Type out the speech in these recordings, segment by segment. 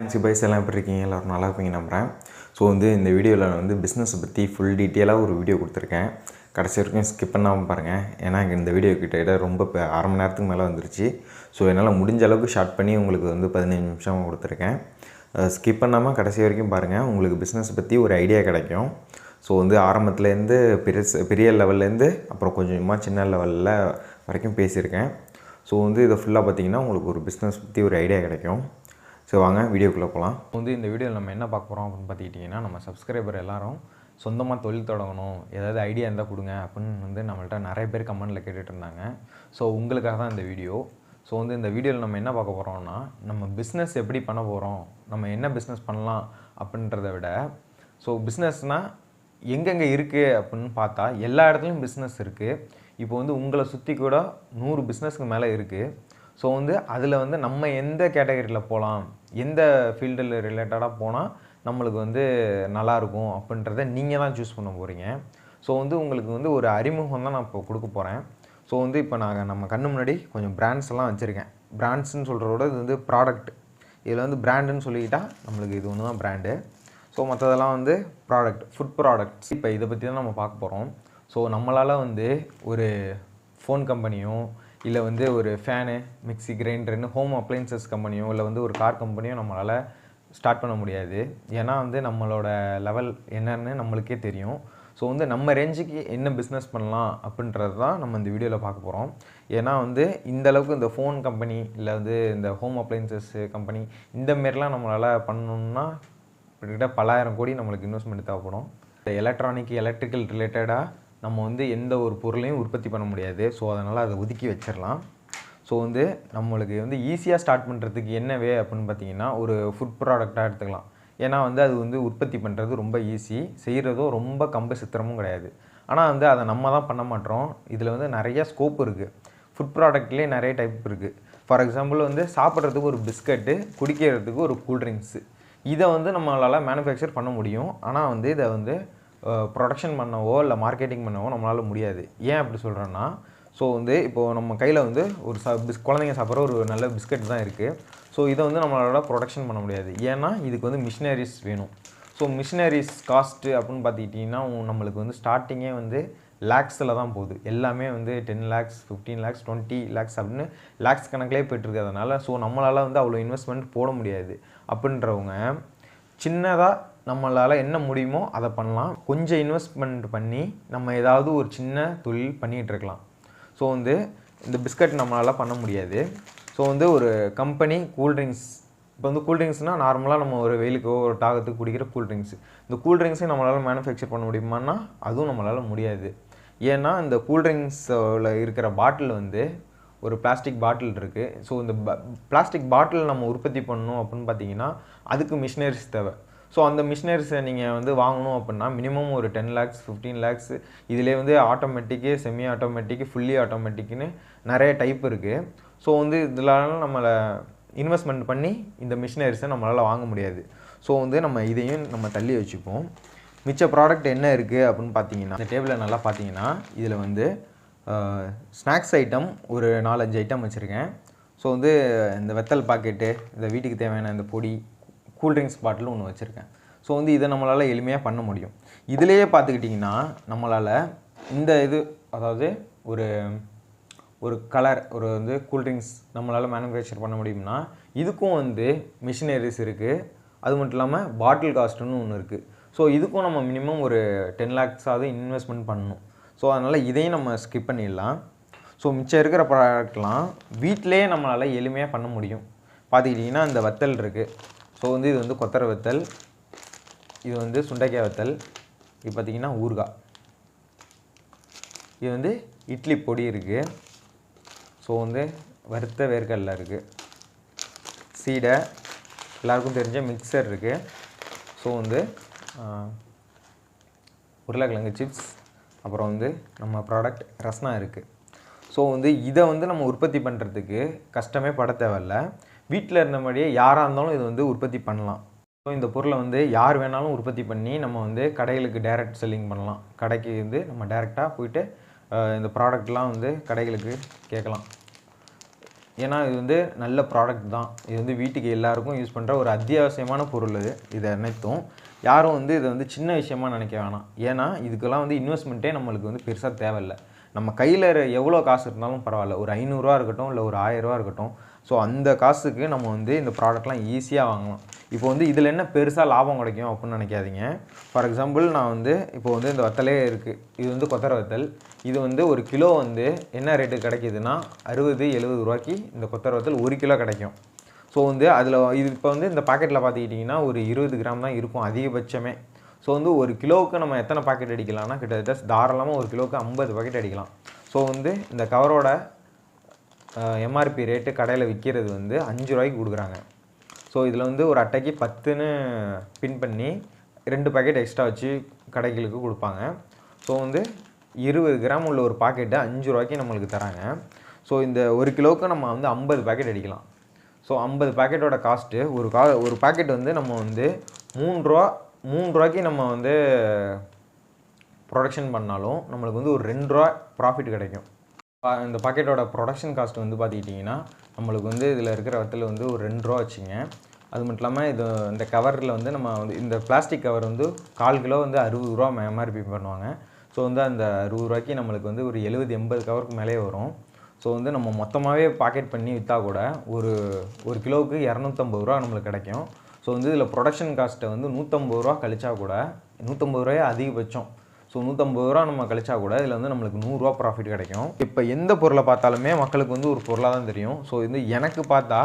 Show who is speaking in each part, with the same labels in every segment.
Speaker 1: Fancy boys எல்லாம் எப்படி இருக்கீங்க? எல்லோரும் நல்லா இருப்பீங்க நம்புகிறேன் ஸோ வந்து இந்த வீடியோவில் நான் வந்து பிஸ்னஸை பற்றி ஃபுல் டீட்டெயிலாக ஒரு வீடியோ கொடுத்துருக்கேன். கடைசி வரைக்கும் ஸ்கிப் பண்ணாமல் பாருங்கள் ஏன்னா இந்த வீடியோ கிட்ட ரொம்ப இப்போ அரை மணி நேரத்துக்கு மேலே வந்துருச்சு. ஸோ என்னால் முடிஞ்ச அளவுக்கு ஷார்ட் பண்ணி உங்களுக்கு வந்து பதினஞ்சு நிமிஷம் கொடுத்துருக்கேன். ஸ்கிப் பண்ணாமல் கடைசி வரைக்கும் பாருங்கள் உங்களுக்கு பிஸ்னஸ் பற்றி ஒரு ஐடியா கிடைக்கும். ஸோ வந்து ஆரம்பத்துலேருந்து பெருசு பெரிய லெவல்லேருந்து அப்புறம் கொஞ்சமாக சின்ன லெவலில் வரைக்கும் பேசியிருக்கேன். ஸோ வந்து இதை ஃபுல்லாக பார்த்தீங்கன்னா உங்களுக்கு ஒரு பிஸ்னஸ் பற்றி ஒரு ஐடியா கிடைக்கும். ஸோ வாங்க வீடியோக்குள்ளே போகலாம் வந்து இந்த வீடியோவில் நம்ம என்ன பார்க்க போகிறோம் அப்படின்னு பார்த்துக்கிட்டிங்கன்னா நம்ம சப்ஸ்கிரைபர் எல்லாரும் சொந்தமாக தொழில் தொடங்கணும் ஏதாவது ஐடியா இருந்தால் கொடுங்க அப்படின்னு வந்து நம்மள்ட்ட நிறைய பேர் கமெண்டில் கேட்டுட்டு இருந்தாங்க. ஸோ உங்களுக்காக தான் இந்த வீடியோ. ஸோ வந்து இந்த வீடியோவில் நம்ம என்ன பார்க்க போகிறோம்னா நம்ம பிஸ்னஸ் எப்படி பண்ண போகிறோம் நம்ம என்ன பிஸ்னஸ் பண்ணலாம் அப்படின்றத விட ஸோ பிஸ்னஸ்னால் எங்கெங்கே இருக்குது அப்படின்னு பார்த்தா எல்லா இடத்துலையும் பிஸ்னஸ் இருக்குது இப்போ வந்து உங்களை சுற்றி கூட நூறு பிஸ்னஸ்க்கு மேலே இருக்குது ஸோ வந்து அதில் வந்து நம்ம எந்த கேட்டகரியில் போகலாம் எந்த ஃபீல்டில் ரிலேட்டடாக போனால் நம்மளுக்கு வந்து நல்லாயிருக்கும் அப்படின்றத நீங்கள் தான் சூஸ் பண்ண போகிறீங்க ஸோ வந்து உங்களுக்கு வந்து ஒரு அறிமுகம் தான் நான் இப்போ கொடுக்க போகிறேன் ஸோ வந்து இப்போ நாங்கள் நம்ம கண்ணு முன்னாடி கொஞ்சம் பிராண்ட்ஸ் எல்லாம் வச்சுருக்கேன். பிராண்ட்ஸ்னு சொல்கிறத விட இது வந்து ப்ராடக்ட் இதில் வந்து பிராண்டுன்னு சொல்லிக்கிட்டா நம்மளுக்கு இது ஒன்று தான் பிராண்டு ஸோ மற்றதெல்லாம் வந்து ப்ராடக்ட் ஃபுட் ப்ராடக்ட்ஸ் இப்போ இதை பற்றி தான் நம்ம பார்க்க போகிறோம் ஸோ நம்மளால் வந்து ஒரு ஃபோன் கம்பெனியும் இல்லை வந்து ஒரு ஃபேனு மிக்ஸி கிரைண்டர்னு ஹோம் அப்ளைன்சஸ் கம்பெனியோ இல்லை வந்து ஒரு கார் கம்பெனியோ நம்மளால் ஸ்டார்ட் பண்ண முடியாது. ஏன்னா வந்து நம்மளோட லெவல் என்னன்னு நம்மளுக்கே தெரியும். ஸோ வந்து நம்ம ரேஞ்சுக்கு என்ன பிஸ்னஸ் பண்ணலாம் அப்படின்றது தான் நம்ம இந்த வீடியோவில் பார்க்க போகிறோம் ஏன்னா வந்து இந்த அளவுக்கு இந்த ஃபோன் கம்பெனி இல்லை வந்து இந்த ஹோம் அப்ளைன்சஸ் கம்பெனி இந்த மாரிலாம் நம்மளால் பண்ணணும்னா கிட்டத்தட்ட பலாயிரம் கோடி நம்மளுக்கு இன்வெஸ்ட்மெண்ட் தேவைப்படும். இந்த எலக்ட்ரானிக் எலக்ட்ரிக்கல் ரிலேட்டடாக நம்ம வந்து எந்த ஒரு பொருளையும் உற்பத்தி பண்ண முடியாது. ஸோ அதனால் அதை ஒதுக்கி வச்சிடலாம். ஸோ வந்து நம்மளுக்கு வந்து ஈஸியாக ஸ்டார்ட் பண்ணுறதுக்கு என்ன வே அப்படின்னு பார்த்தீங்கன்னா ஒரு ஃபுட் ப்ராடக்டாக எடுத்துக்கலாம். ஏன்னா வந்து அது வந்து உற்பத்தி பண்ணுறது ரொம்ப ஈஸி செய்கிறதும் ரொம்ப கம்பு சித்திரமும் கிடையாது. ஆனால் வந்து அதை நம்ம தான் பண்ண மாட்டோம். இதில் வந்து நிறைய ஸ்கோப் இருக்குது ஃபுட் ப்ராடக்ட்லேயே நிறைய டைப் இருக்குது ஃபார் எக்ஸாம்பிள் வந்து சாப்பிட்றதுக்கு ஒரு பிஸ்கட்டு குடிக்கிறதுக்கு ஒரு கூல்ட்ரிங்க்ஸு இதை வந்து நம்மளால் மேனுஃபேக்சர் பண்ண முடியும். ஆனால் வந்து இதை வந்து ப்ரொடக்ஷன் பண்ணவோ இல்லை மார்க்கெட்டிங் பண்ணவோ நம்மளால் முடியாது. ஏன் அப்படி சொல்கிறேன்னா ஸோ வந்து இப்போது நம்ம கையில் வந்து ஒரு ச பிஸ் குழந்தைங்க சாப்பிட்ற ஒரு நல்ல பிஸ்கட் தான் இருக்குது ஸோ இதை வந்து நம்மளால ப்ரொடக்ஷன் பண்ண முடியாது. ஏன்னா இதுக்கு வந்து மிஷினரிஸ் வேணும். ஸோ மிஷினரிஸ் காஸ்ட்டு அப்படின்னு பார்த்துக்கிட்டிங்கன்னா நம்மளுக்கு வந்து ஸ்டார்டிங்கே வந்து லேக்ஸில் தான் போகுது. எல்லாமே வந்து ten lakhs fifteen lakhs twenty lakhs அப்படின்னு லேக்ஸ் கணக்கிலே போயிட்டுருக்கிறதுனால ஸோ நம்மளால் வந்து அவ்வளோ இன்வெஸ்ட்மெண்ட் போட முடியாது. அப்படின்றவங்க சின்னதாக நம்மளால் என்ன முடியுமோ அதை பண்ணலாம். கொஞ்சம் இன்வெஸ்ட்மெண்ட் பண்ணி நம்ம ஏதாவது ஒரு சின்ன தொழில் பண்ணிகிட்டு இருக்கலாம். ஸோ வந்து இந்த பிஸ்கட் நம்மளால் பண்ண முடியாது. ஸோ வந்து ஒரு கம்பெனி கூல்ட்ரிங்க்ஸ் இப்போ வந்து கூல்ட்ரிங்க்ஸ்னால் நார்மலாக நம்ம ஒரு வெயிலுக்கோ ஒரு தாகத்துக்கு குடிக்கிற கூல்ட்ரிங்க்ஸ் இந்த கூல்ட்ரிங்க்ஸை நம்மளால் மேனுஃபேக்சர் பண்ண முடியுமான்னா அதுவும் நம்மளால் முடியாது. ஏன்னா இந்த கூல்ட்ரிங்க்ஸில் இருக்கிற பாட்டில் வந்து ஒரு பிளாஸ்டிக் பாட்டில் இருக்குது ஸோ இந்த பிளாஸ்டிக் பாட்டில் நம்ம உற்பத்தி பண்ணணும் அப்படின்னு பார்த்தீங்கன்னா அதுக்கு மிஷினரிஸ் தேவை. ஸோ அந்த மிஷினரிஸை நீங்கள் வந்து வாங்கணும் அப்படின்னா மினிமம் ஒரு டென் லேக்ஸ் ஃபிஃப்டீன் லேக்ஸ் இதிலே வந்து ஆட்டோமேட்டிக்கு செமி ஆட்டோமேட்டிக்கு ஃபுல்லி ஆட்டோமேட்டிக்னு நிறைய டைப் இருக்குது ஸோ வந்து இதனால நம்மளை இன்வெஸ்ட்மெண்ட் பண்ணி இந்த மிஷினரிஸை நம்மளால் வாங்க முடியாது. ஸோ வந்து நம்ம இதையும் நம்ம தள்ளி வச்சுப்போம். மிச்ச ப்ராடக்ட் என்ன இருக்குது அப்படின்னு பார்த்தீங்கன்னா இந்த டேபிளில் நல்லா பார்த்தீங்கன்னா இதில் வந்து ஸ்நாக்ஸ் ஐட்டம் ஒரு நாலஞ்சு ஐட்டம் வச்சுருக்கேன். ஸோ வந்து இந்த வெத்தல் பாக்கெட்டு இந்த வீட்டுக்கு தேவையான இந்த பொடி கூல்ட்ரிங்க்ஸ் பாட்டிலும் ஒன்று வச்சுருக்கேன். ஸோ வந்து இதை நம்மளால் எளிமையாக பண்ண முடியும். இதிலேயே பார்த்துக்கிட்டிங்கன்னா நம்மளால் இந்த இது அதாவது ஒரு ஒரு கலர் ஒரு வந்து கூல்ட்ரிங்க்ஸ் நம்மளால் மேனுஃபேக்சர் பண்ண முடியும்னா இதுக்கும் வந்து மிஷினரிஸ் இருக்குது அது மட்டும் இல்லாமல் பாட்டில் காஸ்ட்டுன்னு ஒன்று இருக்குது ஸோ இதுக்கும் நம்ம மினிமம் ஒரு டென் லேக்ஸாவது இன்வெஸ்ட்மெண்ட் பண்ணணும். ஸோ அதனால் இதையும் நம்ம ஸ்கிப் பண்ணிடலாம். ஸோ மிச்சம் இருக்கிற ப்ராடக்ட்லாம் வீட்டிலேயே நம்மளால் எளிமையாக பண்ண முடியும். பார்த்துக்கிட்டிங்கன்னா இந்த வத்தல் இருக்குது ஸோ வந்து இது வந்து கொத்தரை வத்தல் இது வந்து சுண்டைக்காய் வத்தல் இது பார்த்திங்கன்னா ஊறுகாய். இது வந்து இட்லி பொடி இருக்குது ஸோ வந்து வறுத்த வேர்க்கடலை இருக்குது சீடை எல்லாருக்கும் தெரிஞ்ச மிக்சர் இருக்குது ஸோ வந்து உருளைக்கிழங்கு சிப்ஸ் அப்புறம் வந்து நம்ம ப்ராடக்ட் ரஸ்னா இருக்குது ஸோ வந்து இதை வந்து நம்ம உற்பத்தி பண்ணுறதுக்கு கஷ்டமே பட தேவையில்ல. வீட்டில் இருந்தபடியே யாராக இருந்தாலும் இது வந்து உற்பத்தி பண்ணலாம். ஸோ இந்த பொருளை வந்து யார் வேணாலும் உற்பத்தி பண்ணி நம்ம வந்து கடைகளுக்கு டைரக்ட் செல்லிங் பண்ணலாம். கடைக்கு வந்து நம்ம டைரெக்டாக போயிட்டு இந்த ப்ராடக்ட்லாம் வந்து கடைகளுக்கு கேட்கலாம். ஏன்னா இது வந்து நல்ல ப்ராடக்ட் தான். இது வந்து வீட்டுக்கு எல்லாருக்கும் யூஸ் பண்ணுற ஒரு அத்தியாவசியமான பொருள் இது இது அனைத்தும். யாரும் வந்து இதை வந்து சின்ன விஷயமா நினைக்க வேணாம். ஏன்னா இதுக்கெல்லாம் வந்து இன்வெஸ்ட்மெண்ட்டே நம்மளுக்கு வந்து பெருசாக தேவையில்லை. நம்ம கையில் எவ்வளோ காசு இருந்தாலும் பரவாயில்ல. ஒரு ஐநூறுரூவா இருக்கட்டும் இல்லை ஒரு ஆயிரரூவா இருக்கட்டும். ஸோ அந்த காசுக்கு நம்ம வந்து இந்த ப்ராடக்ட்லாம் ஈஸியாக வாங்கலாம். இப்போ வந்து இதில் என்ன பெருசாக லாபம் கிடைக்கும் அப்படின்னு நினைக்காதீங்க. ஃபார் எக்ஸாம்பிள் நான் வந்து இப்போ வந்து இந்த வத்தலே இருக்குது இது வந்து கொத்தர வத்தல். இது வந்து ஒரு கிலோ வந்து என்ன ரேட்டு கிடைக்கிதுன்னா அறுபது எழுபது ரூபாய்க்கு இந்த கொத்தரை வத்தல் ஒரு கிலோ கிடைக்கும். ஸோ வந்து அதில் இது இப்போ வந்து இந்த பாக்கெட்டில் பார்த்துக்கிட்டிங்கன்னா ஒரு இருபது கிராம் தான் இருக்கும் அதிகபட்சமே. ஸோ வந்து ஒரு கிலோவுக்கு நம்ம எத்தனை பாக்கெட் அடிக்கலாம்னா கிட்டத்தட்ட தாராளமாக ஒரு கிலோவுக்கு ஐம்பது பாக்கெட் அடிக்கலாம். ஸோ வந்து இந்த கவரோட எம்ஆர்பி ரேட்டு கடையில் விற்கிறது வந்து அஞ்சு ரூபாய்க்கு கொடுக்குறாங்க. ஸோ இதில் வந்து ஒரு அட்டைக்கு பத்துன்னு பின் பண்ணி ரெண்டு பாக்கெட் எக்ஸ்ட்ரா வச்சு கடைகளுக்கு கொடுப்பாங்க. ஸோ வந்து இருபது கிராம் உள்ள ஒரு பாக்கெட்டு அஞ்சு ரூபாய்க்கு நம்மளுக்கு தராங்க. ஸோ இந்த ஒரு கிலோவுக்கு நம்ம வந்து ஐம்பது பாக்கெட் அடிக்கலாம். ஸோ ஐம்பது பாக்கெட்டோட காஸ்ட்டு ஒரு கா ஒரு பாக்கெட் வந்து நம்ம வந்து மூணு ரூபா மூணு ரூபாய்க்கு நம்ம வந்து ப்ரொடக்ஷன் பண்ணாலும் நம்மளுக்கு வந்து ஒரு ரெண்டு ரூபா ப்ராஃபிட் கிடைக்கும். பா- இந்த பாக்கெட்டோட ப்ரொடக்ஷன் காஸ்ட் வந்து பார்த்துக்கிட்டிங்கன்னா நம்மளுக்கு வந்து இதில் இருக்கிற வத்தில் வந்து ஒரு ரெண்டு ரூபா வச்சுங்க. அது மட்டும் இல்லாமல் இது இந்த கவரில் வந்து நம்ம வந்து இந்த பிளாஸ்டிக் கவர் வந்து கால் கிலோ வந்து அறுபது ரூபா எம்ஆர்பி பண்ணுவாங்க. ஸோ வந்து அந்த அறுபது ரூபாய்க்கு நம்மளுக்கு வந்து ஒரு எழுபது எண்பது கவருக்கு மேலே வரும். ஸோ வந்து நம்ம மொத்தமாகவே பாக்கெட் பண்ணி விற்றா கூட ஒரு ஒரு கிலோவுக்கு இரநூத்தம்பது ரூபா நம்மளுக்கு கிடைக்கும். ஸோ வந்து இதில் ப்ரொடக்ஷன் காஸ்ட்டை வந்து நூற்றம்பது ரூபா கழிச்சா கூட நூற்றம்பது ரூபாயே அதிகபட்சம். ஸோ நூற்றம்பது ரூபா நம்ம கழிச்சா கூட இதில் வந்து நம்மளுக்கு நூறுரூவா ப்ராஃபிட் கிடைக்கும். இப்போ எந்த பொருளை பார்த்தாலுமே மக்களுக்கு வந்து ஒரு பொருளாக தான் தெரியும். ஸோ இது எனக்கு பார்த்தா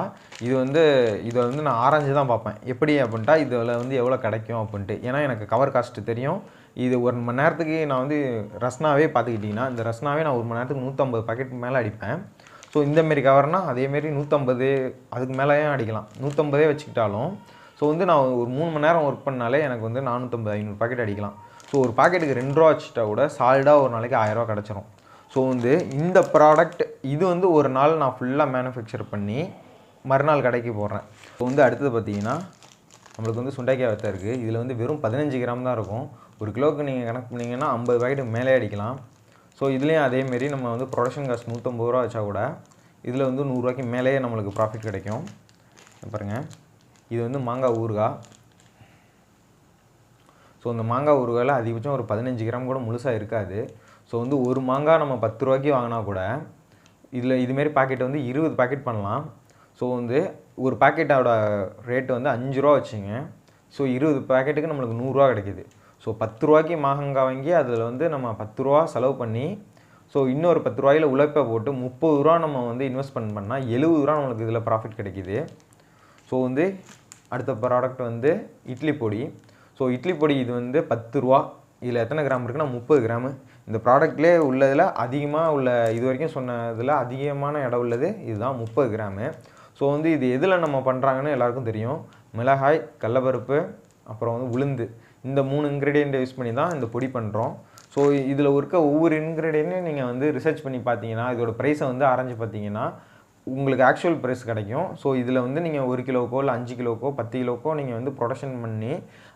Speaker 1: இது வந்து இதை வந்து நான் ஆராய்ஞ்சு தான் பார்ப்பேன். எப்படி அப்படின்ட்டா இதில் வந்து எவ்வளோ கிடைக்கும் அப்படின்ட்டு. ஏன்னா எனக்கு கவர் காஸ்ட்டு தெரியும். இது ஒரு மணி நேரத்துக்கு நான் வந்து ரஸ்னாவே பார்த்துக்கிட்டிங்கன்னா இந்த ரஸ்னாவே நான் ஒரு மணி நேரத்துக்கு நூற்றம்பது பாக்கெட் மேலே அடிப்பேன். ஸோ இந்தமாரி கவர்னால் அதேமாரி நூற்றம்பது அதுக்கு மேலேயும் அடிக்கலாம். நூற்றம்பதே வச்சுக்கிட்டாலும் ஸோ வந்து நான் ஒரு மூணு மணி நேரம் ஒர்க் பண்ணாலே எனக்கு வந்து நானூற்றம்பது ஐநூறு பாக்கெட் அடிக்கலாம். ஸோ ஒரு பாக்கெட்டுக்கு ரெண்டு ரூபா வச்சுட்டா கூட சாலிடாக ஒரு நாளைக்கு ஆயிரரூவா கிடச்சிரும். ஸோ வந்து இந்த ப்ராடக்ட் இது வந்து ஒரு நாள் நான் ஃபுல்லாக மேனுஃபேக்சர் பண்ணி மறுநாள் கடைக்கு போடுறேன். இப்போ வந்து அடுத்தது பார்த்தீங்கன்னா நம்மளுக்கு வந்து சுண்டைக்காய் வத்தை இருக்குது இதில் வந்து வெறும் பதினஞ்சு கிராம் தான் இருக்கும். ஒரு கிலோவுக்கு நீங்கள் கணக்கு பண்ணிங்கன்னா ஐம்பது பாக்கெட்டுக்கு மேலே அடிக்கலாம். ஸோ இதுலேயும் அதேமாரி நம்ம வந்து ப்ரொடக்ஷன் காஸ்ட் நூற்றம்பது ரூபா வச்சா கூட இதில் வந்து நூறுரூவாய்க்கு மேலேயே நம்மளுக்கு ப்ராஃபிட் கிடைக்கும். பாருங்கள் இது வந்து மாங்காய் ஊறுகாய் ஸோ இந்த மாங்காய் ஊறுகாயில் அதிகபட்சம் ஒரு பதினஞ்சு கிராம் கூட முழுசாக இருக்காது. ஸோ வந்து ஒரு மாங்காய் நம்ம பத்து ரூபாய்க்கு வாங்கினா கூட இதில் இதுமாரி பாக்கெட் வந்து இருபது பாக்கெட் பண்ணலாம். ஸோ வந்து ஒரு பாக்கெட்டோட ரேட்டு வந்து அஞ்சு ரூபா வச்சுங்க. ஸோ இருபது பாக்கெட்டுக்கு நம்மளுக்கு நூறுரூவா கிடைக்கிது. ஸோ பத்து ரூபாய்க்கு மாங்காய் வாங்கி அதில் வந்து நம்ம பத்து ரூபா செலவு பண்ணி ஸோ இன்னொரு பத்து ரூபாயில் உழைப்பை போட்டு முப்பது ரூபா நம்ம வந்து இன்வெஸ்ட்மெண்ட் பண்ணால் எழுபது ரூபா நம்மளுக்கு இதில் ப்ராஃபிட் கிடைக்கிது. ஸோ வந்து அடுத்த ப்ராடக்ட் வந்து இட்லி பொடி. ஸோ இட்லி பொடி இது வந்து பத்து ரூபா. இதில் எத்தனை கிராம் இருக்குன்னா முப்பது கிராமு. இந்த ப்ராடக்ட்லேயே உள்ளதில் அதிகமாக உள்ள இது வரைக்கும் சொன்னதில் அதிகமான இடம் உள்ளது. இதுதான் முப்பது கிராமு. ஸோ வந்து இது எதில் நம்ம பண்ணுறாங்கன்னு எல்லாருக்கும் தெரியும். மிளகாய் கடலப்பருப்பு அப்புறம் வந்து உளுந்து. இந்த மூணு இன்க்ரீடியண்ட்டை யூஸ் பண்ணி தான் இந்த பொடி பண்ணுறோம் ஸோ இதில் இருக்க ஒவ்வொரு இன்க்ரீடியண்ட்டையும் நீங்கள் வந்து ரிசர்ச் பண்ணி பார்த்தீங்கன்னா இதோட ப்ரைஸை வந்து அரைஞ்சு பார்த்தீங்கன்னா உங்களுக்கு ஆக்சுவல் ப்ரைஸ் கிடைக்கும். ஸோ இதில் வந்து நீங்கள் ஒரு கிலோக்கோ இல்லை அஞ்சு கிலோக்கோ பத்து கிலோக்கோ நீங்கள் வந்து ப்ரொடக்ஷன் பண்ணி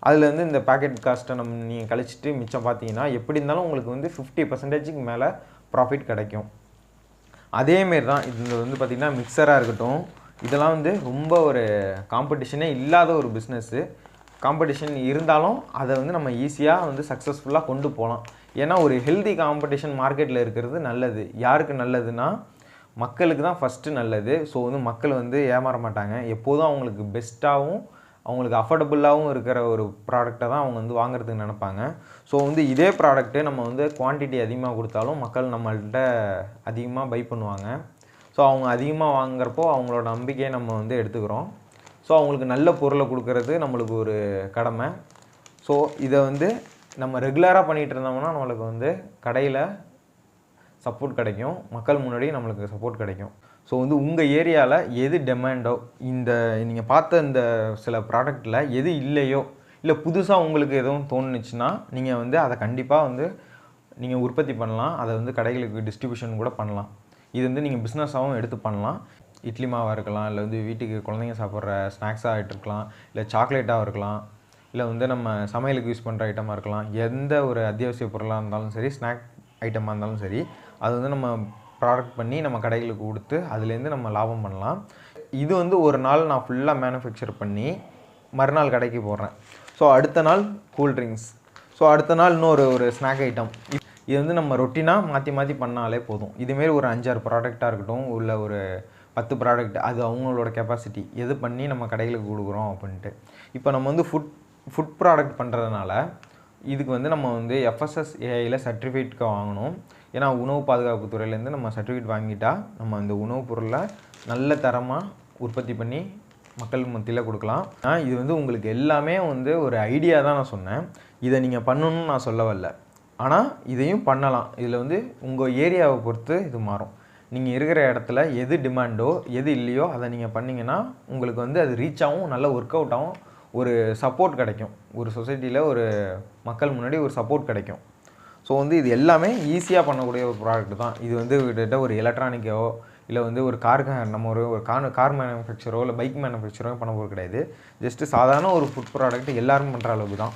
Speaker 1: அதில் வந்து இந்த பேக்கெட் காஸ்ட்டை நம்ம நீங்கள் கழிச்சிட்டு மிச்சம் பார்த்தீங்கன்னா எப்படி இருந்தாலும் உங்களுக்கு வந்து ஃபிஃப்டி பர்சன்டேஜுக்கு மேலே ப்ராஃபிட் கிடைக்கும். அதேமாரி தான் இது வந்து பார்த்திங்கன்னா மிக்சராக இருக்கட்டும் இதெல்லாம் வந்து ரொம்ப ஒரு காம்படிஷனே இல்லாத ஒரு பிஸ்னஸ்ஸு காம்படிஷன் இருந்தாலும் அதை வந்து நம்ம ஈஸியாக வந்து சக்ஸஸ்ஃபுல்லாக கொண்டு போகலாம். ஏன்னா ஒரு ஹெல்தி காம்படிஷன் மார்க்கெட்டில் இருக்கிறது நல்லது. யாருக்கு நல்லதுன்னா மக்களுக்கு தான் ஃபஸ்ட்டு நல்லது. ஸோ வந்து மக்கள் வந்து ஏமாற மாட்டாங்க. எப்போதும் அவங்களுக்கு பெஸ்ட்டாகவும் அவங்களுக்கு அஃபோர்டபுளாகவும் இருக்கிற ஒரு ப்ராடக்ட்டை தான் அவங்க வந்து வாங்குறதுக்கு நினப்பாங்க. ஸோ வந்து இதே ப்ராடக்ட்டு நம்ம வந்து குவான்டிட்டி அதிகமாக கொடுத்தாலும் மக்கள் நம்மள்கிட்ட அதிகமாக பை பண்ணுவாங்க. ஸோ அவங்க அதிகமாக வாங்குறப்போ அவங்களோட நம்பிக்கையை நம்ம வந்து எடுத்துக்கிறோம். ஸோ அவங்களுக்கு நல்ல பொருளை கொடுக்கறது நம்மளுக்கு ஒரு கடமை. ஸோ இதை வந்து நம்ம ரெகுலராக பண்ணிகிட்டு இருந்தோம்னா நம்மளுக்கு வந்து கடையில் சப்போர்ட் கிடைக்கும். மக்கள் முன்னாடி நம்மளுக்கு சப்போர்ட் கிடைக்கும். ஸோ வந்து உங்கள் ஏரியாவில் எது டிமாண்டோ இந்த நீங்கள் பார்த்த இந்த சில ப்ராடக்ட்டில் எது இல்லையோ இல்லை புதுசாக உங்களுக்கு எதுவும் தோணுச்சுன்னா நீங்கள் வந்து அதை கண்டிப்பாக வந்து நீங்கள் உற்பத்தி பண்ணலாம். அதை வந்து கடைகளுக்கு டிஸ்ட்ரிபியூஷன் கூட பண்ணலாம். இது வந்து நீங்கள் பிஸ்னஸாகவும் எடுத்து பண்ணலாம். இட்லி மாவாக இருக்கலாம் இல்லை வந்து வீட்டுக்கு குழந்தைங்க சாப்பிட்ற ஸ்நாக்ஸாக இருக்கலாம் இல்லை சாக்லேட்டாக இருக்கலாம் இல்லை வந்து நம்ம சமையலுக்கு யூஸ் பண்ணுற ஐட்டமாக இருக்கலாம். எந்த ஒரு அத்தியாவசிய பொருளாக இருந்தாலும் சரி ஸ்நாக் ஐட்டமாக இருந்தாலும் சரி அது வந்து நம்ம ப்ராடக்ட் பண்ணி நம்ம கடைகளுக்கு கொடுத்து அதுலேருந்து நம்ம லாபம் பண்ணலாம். இது வந்து ஒரு நாள் நான் ஃபுல்லாக மேனுஃபேக்சர் பண்ணி மறுநாள் கடைக்கு போடுறேன். ஸோ அடுத்த நாள் கூல்ட்ரிங்க்ஸ் ஸோ அடுத்த நாள் இன்னொரு ஒரு ஸ்நாக் ஐட்டம் இது வந்து நம்ம ரொட்டினாக மாற்றி மாற்றி பண்ணாலே போதும். இதுமாரி ஒரு அஞ்சாறு ப்ராடக்டாக இருக்கட்டும் உள்ள ஒரு பத்து ப்ராடக்ட் அது அவங்களோட கெப்பாசிட்டி எது பண்ணி நம்ம கடைகளுக்கு கொடுக்குறோம் அப்படின்ட்டு. இப்போ நம்ம வந்து ஃபுட் ஃபுட் ப்ராடக்ட் பண்ணுறதுனால இதுக்கு வந்து நம்ம வந்து எஃப்எஸ்எஸ்ஏஐயில் சர்டிஃபிகேட்க்கு வாங்கணும். ஏன்னா உணவு பாதுகாப்பு துறையிலேருந்து நம்ம சர்டிஃபிகேட் வாங்கிட்டா நம்ம இந்த உணவுப் பொருளை நல்ல தரமாக உற்பத்தி பண்ணி மக்கள் மத்தியில் கொடுக்கலாம். ஆனால் இது வந்து உங்களுக்கு எல்லாமே வந்து ஒரு ஐடியா தான் நான் சொன்னேன். இதை நீங்கள் பண்ணணும்னு நான் சொல்ல வரல ஆனால் இதையும் பண்ணலாம். இதில் வந்து உங்கள் ஏரியாவை பொறுத்து இது மாறும். நீங்கள் இருக்கிற இடத்துல எது டிமாண்டோ எது இல்லையோ அதை நீங்கள் பண்ணிங்கன்னா உங்களுக்கு வந்து அது ரீச் ஆகும் நல்ல ஒர்க் அவுட் ஆகும் ஒரு சப்போர்ட் கிடைக்கும். ஒரு சொசைட்டியில் ஒரு மக்கள் முன்னாடி ஒரு சப்போர்ட் கிடைக்கும். ஸோ வந்து இது எல்லாமே ஈஸியாக பண்ணக்கூடிய ஒரு ப்ராடக்ட் தான். இது வந்து கிட்டத்தட்ட ஒரு எலக்ட்ரானிக்கோ இல்லை வந்து ஒரு காருக்கு நம்ம ஒரு ஒரு கார் கார் மேனுஃபேக்சரோ இல்லை பைக் மேனுஃபேக்சரோ பண்ண போகிறது கிடையாது. ஜஸ்ட்டு சாதாரண ஒரு ஃபுட் ப்ராடக்ட் எல்லோரும் பண்ணுற அளவுக்கு தான்.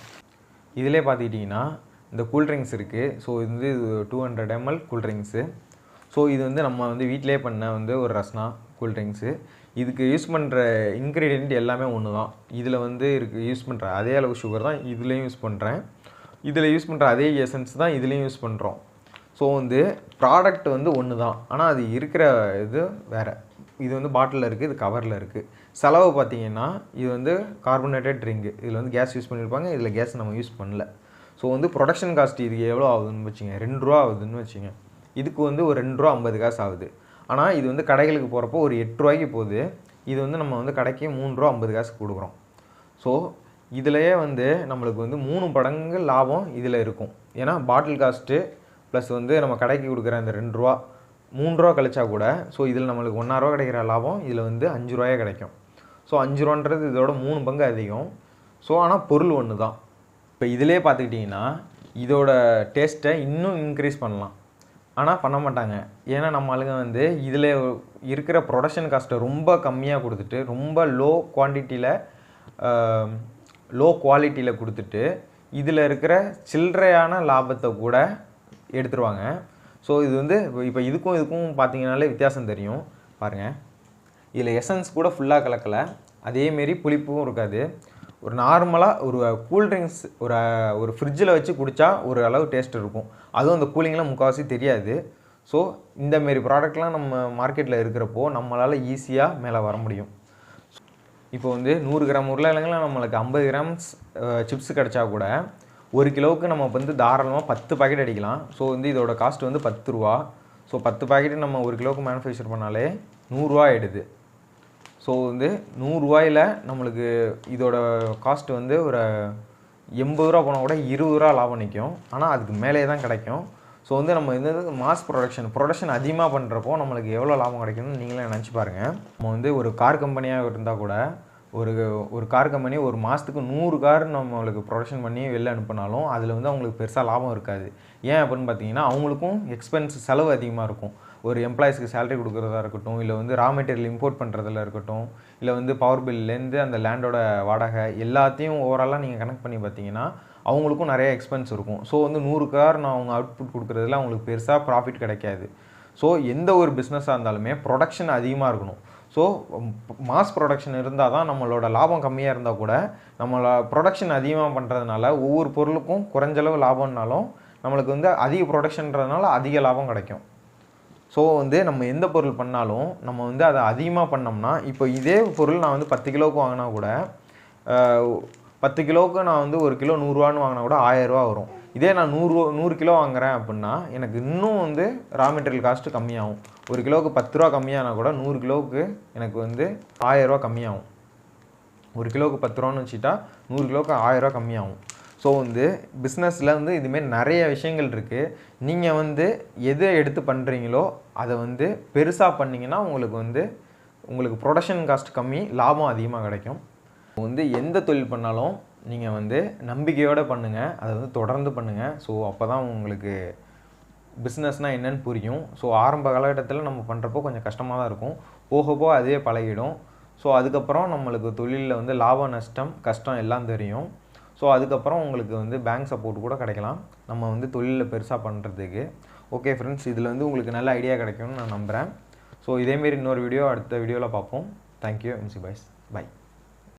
Speaker 1: இதிலே பார்த்துக்கிட்டிங்கன்னா இந்த கூல்ட்ரிங்க்ஸ் இருக்குது ஸோ இது வந்து two hundred ML cool drinks so இது வந்து நம்ம வந்து வீட்டிலே பண்ண வந்து ஒரு ரஸ்னா கூல்ட்ரிங்க்ஸு இதுக்கு யூஸ் பண்ணுற இன்க்ரீடியண்ட் எல்லாமே ஒன்று தான் இதில் வந்து இருக்குது யூஸ் பண்ணுற அதே அளவு சுகர் தான் இதுலேயும் யூஸ் பண்ணுறேன் இதில் யூஸ் பண்ணுற அதே எசன்ஸ் தான் இதுலேயும் யூஸ் பண்ணுறோம் ஸோ வந்து ப்ராடக்ட் வந்து ஒன்று தான் ஆனால் அது இருக்கிற இது வேறு. இது வந்து பாட்டிலில் இருக்குது இது கவரில் இருக்குது செலவு பார்த்தீங்கன்னா இது வந்து கார்பனேட்டட் ட்ரிங்கு இதில் வந்து கேஸ் யூஸ் பண்ணியிருப்பாங்க இதில் கேஸ் நம்ம யூஸ் பண்ணல. ஸோ வந்து ப்ரொடக்ஷன் காஸ்ட் இதுக்கு எவ்வளோ ஆகுதுன்னு வச்சுங்க. ரெண்டு ரூபா ஆகுதுன்னு வச்சுங்க. இதுக்கு வந்து ஒரு ரெண்டு ரூபா ஐம்பது காசு ஆகுது. ஆனால் இது வந்து கடைகளுக்கு போகிறப்போ ஒரு எட்டு ரூபாய்க்கு போகுது. இது வந்து நம்ம வந்து கடைக்கு மூணு ரூபா ஐம்பது காசு கொடுக்குறோம். ஸோ இதிலையே வந்து நம்மளுக்கு வந்து மூணு படங்கு லாபம் இதில் இருக்கும். ஏன்னா பாட்டில் காஸ்ட்டு ப்ளஸ் வந்து நம்ம கடைக்கு கொடுக்குற அந்த ரெண்டு ரூபா மூணு ரூபா கழிச்சா கூட ஸோ இதில் நம்மளுக்கு ஒன்றாயிரூவா கிடைக்கிற லாபம் இதில் வந்து அஞ்சு ரூபாயே கிடைக்கும். ஸோ அஞ்சு ரூபான்றது இதோட மூணு பங்கு அதிகம். ஸோ ஆனால் பொருள் ஒன்று தான் இப்போ இதிலே பார்த்துக்கிட்டிங்கன்னா இதோட டேஸ்ட்டை இன்னும் இன்க்ரீஸ் பண்ணலாம். ஆனால் பண்ண மாட்டாங்க. ஏன்னா நம்ம ஆளுங்க வந்து இதில் இருக்கிற ப்ரொடக்ஷன் காஸ்ட்டை ரொம்ப கம்மியாக கொடுத்துட்டு ரொம்ப லோ குவான்டிட்டியில் லோ குவாலிட்டியில் கொடுத்துட்டு இதில் இருக்கிற சில்லறையான லாபத்தை கூட எடுத்துருவாங்க. ஸோ இது வந்து இப்போ இதுக்கும் இதுக்கும் பார்த்தீங்கனாலே வித்தியாசம் தெரியும். பாருங்கள் இதில் எசன்ஸ் கூட ஃபுல்லாக கலக்கலை. அதேமாரி புளிப்பும் இருக்காது. ஒரு நார்மலாக ஒரு uh, கூல்ட்ரிங்க்ஸ் ஒரு uh, ஒரு ஃப்ரிட்ஜில் வச்சு குடித்தா ஒரு அளவு டேஸ்ட் இருக்கும். அதுவும் அந்த கூலிங்லாம் முக்கால்வாசி தெரியாது. ஸோ இந்தமாரி ப்ராடக்ட்லாம் நம்ம மார்க்கெட்டில் இருக்கிறப்போ நம்மளால் ஈஸியாக மேலே வர முடியும். இப்போ வந்து நூறு கிராம் உருளைக்கிழங்குல நம்மளுக்கு ஐம்பது கிராம்ஸ் சிப்ஸ் கிடச்சா கூட ஒரு கிலோவுக்கு நம்ம வந்து தாராளமாக பத்து பாக்கெட் அடிக்கலாம். ஸோ வந்து இதோட காஸ்ட் வந்து பத்து ரூபா. ஸோ பத்து பாக்கெட்டு நம்ம ஒரு கிலோவுக்கு மேனுஃபேக்சர் பண்ணாலே நூறுரூவா ஆகிடுது ஸோ வந்து நூறுரூவாயில் நம்மளுக்கு இதோட காஸ்ட் வந்து ஒரு எண்பது ரூபா போனால் கூட இருபது ரூபா லாபம் நிற்கும் ஆனால் அதுக்கு மேலே தான் கிடைக்கும். ஸோ வந்து நம்ம இந்த மாஸ் ப்ரொடக்ஷன் ப்ரொடக்ஷன் அதிகமாக பண்ணுறப்போ நம்மளுக்கு எவ்வளோ லாபம் கிடைக்கும்னு நீங்களே நினச்சி பாருங்கள் நம்ம வந்து ஒரு கார் கம்பெனியாக இருந்தால் கூட ஒரு ஒரு கார் கம்பெனி ஒரு மாதத்துக்கு நூறு கார் நம்மளுக்கு ப்ரொடக்ஷன் பண்ணி வெளில அனுப்புனாலும் அதில் வந்து அவங்களுக்கு பெருசாக லாபம் இருக்காது. ஏன் அப்படின்னு பார்த்தீங்கன்னா அவங்களுக்கும் எக்ஸ்பென்ஸ் செலவு அதிகமாக இருக்கும். ஒரு எம்ப்ளாயிஸ்க்கு சேலரி கொடுக்குறதா இருக்கட்டும் இல்லை வந்து ரா மெட்டீரியல் இம்போர்ட் பண்ணுறதுல இருக்கட்டும் இல்லை வந்து பவர் பில்லேருந்து அந்த லேண்டோட வாடகை எல்லாத்தையும் ஓவராலாக நீங்கள் கனெக்ட் பண்ணி பார்த்தீங்கன்னா அவங்களுக்கும் நிறைய எக்ஸ்பென்ஸ் இருக்கும். ஸோ வந்து நூறு கார் நான் அவங்க அவுட்புட் கொடுக்குறதுல அவங்களுக்கு பெருசாக ப்ராஃபிட் கிடைக்காது. ஸோ எந்த ஒரு பிஸ்னஸாக இருந்தாலுமே ப்ரொடக்ஷன் அதிகமாக இருக்கணும். ஸோ மாஸ் ப்ரொடக்ஷன் இருந்தால் தான் நம்மளோட லாபம் கம்மியாக இருந்தால் கூட நம்மளோட ப்ரொடக்ஷன் அதிகமாக பண்ணுறதுனால ஒவ்வொரு பொருளுக்கும் குறைஞ்சளவு லாபம்னாலும் நம்மளுக்கு வந்து அதிக ப்ரொடக்ஷன்றதுனால அதிக லாபம் கிடைக்கும். ஸோ வந்து நம்ம எந்த பொருள் பண்ணாலும் நம்ம வந்து அதை அதிகமாக பண்ணோம்னா இப்போ இதே பொருள் நான் வந்து பத்து கிலோவுக்கு வாங்கினா கூட பத்து கிலோவுக்கு நான் வந்து ஒரு கிலோ நூறுரூவான்னு வாங்கினா கூட ஆயிரரூவா வரும். இதே நான் நூறு நூறு கிலோ வாங்குறேன் அப்படின்னா எனக்கு இன்னும் வந்து ரா மெட்டீரியல் காஸ்ட்டு கம்மியாகும். ஒரு கிலோவுக்கு பத்து ரூபா கம்மியானா கூட நூறு கிலோவுக்கு எனக்கு வந்து ஆயிரரூவா கம்மியாகும். ஒரு கிலோவுக்கு பத்து ரூபான்னு வச்சுட்டா நூறு கிலோவுக்கு ஆயிரரூவா கம்மியாகும். ஸோ வந்து பிஸ்னஸில் வந்து இதுமாரி நிறைய விஷயங்கள் இருக்குது நீங்கள் வந்து எதை எடுத்து பண்ணுறீங்களோ அதை வந்து பெருசாக பண்ணிங்கன்னா உங்களுக்கு வந்து உங்களுக்கு ப்ரொடக்ஷன் காஸ்ட் கம்மி லாபம் அதிகமாக கிடைக்கும். வந்து எந்த தொழில் பண்ணாலும் நீங்கள் வந்து நம்பிக்கையோடு பண்ணுங்கள் அதை வந்து தொடர்ந்து பண்ணுங்கள் ஸோ அப்போ தான் உங்களுக்கு பிஸ்னஸ்னால் என்னன்னு புரியும். ஸோ ஆரம்ப காலகட்டத்தில் நம்ம பண்ணுறப்போ கொஞ்சம் கஷ்டமாக தான் இருக்கும். போக போக அதே பழகிடும். ஸோ அதுக்கப்புறம் நம்மளுக்கு தொழிலில் வந்து லாபம் நஷ்டம் கஷ்டம் எல்லாம் தெரியும். ஸோ அதுக்கப்புறம் உங்களுக்கு வந்து பேங்க் சப்போர்ட் கூட கிடைக்கலாம். நம்ம வந்து தொழிலில் பெருசாக பண்ணுறதுக்கு ஓகே ஃப்ரெண்ட்ஸ் இதில் வந்து உங்களுக்கு நல்ல ஐடியா கிடைக்கும்னு நான் நம்புகிறேன் ஸோ இதேமாரி இன்னொரு வீடியோ அடுத்த வீடியோவில் பார்ப்போம். Thank you MC boys by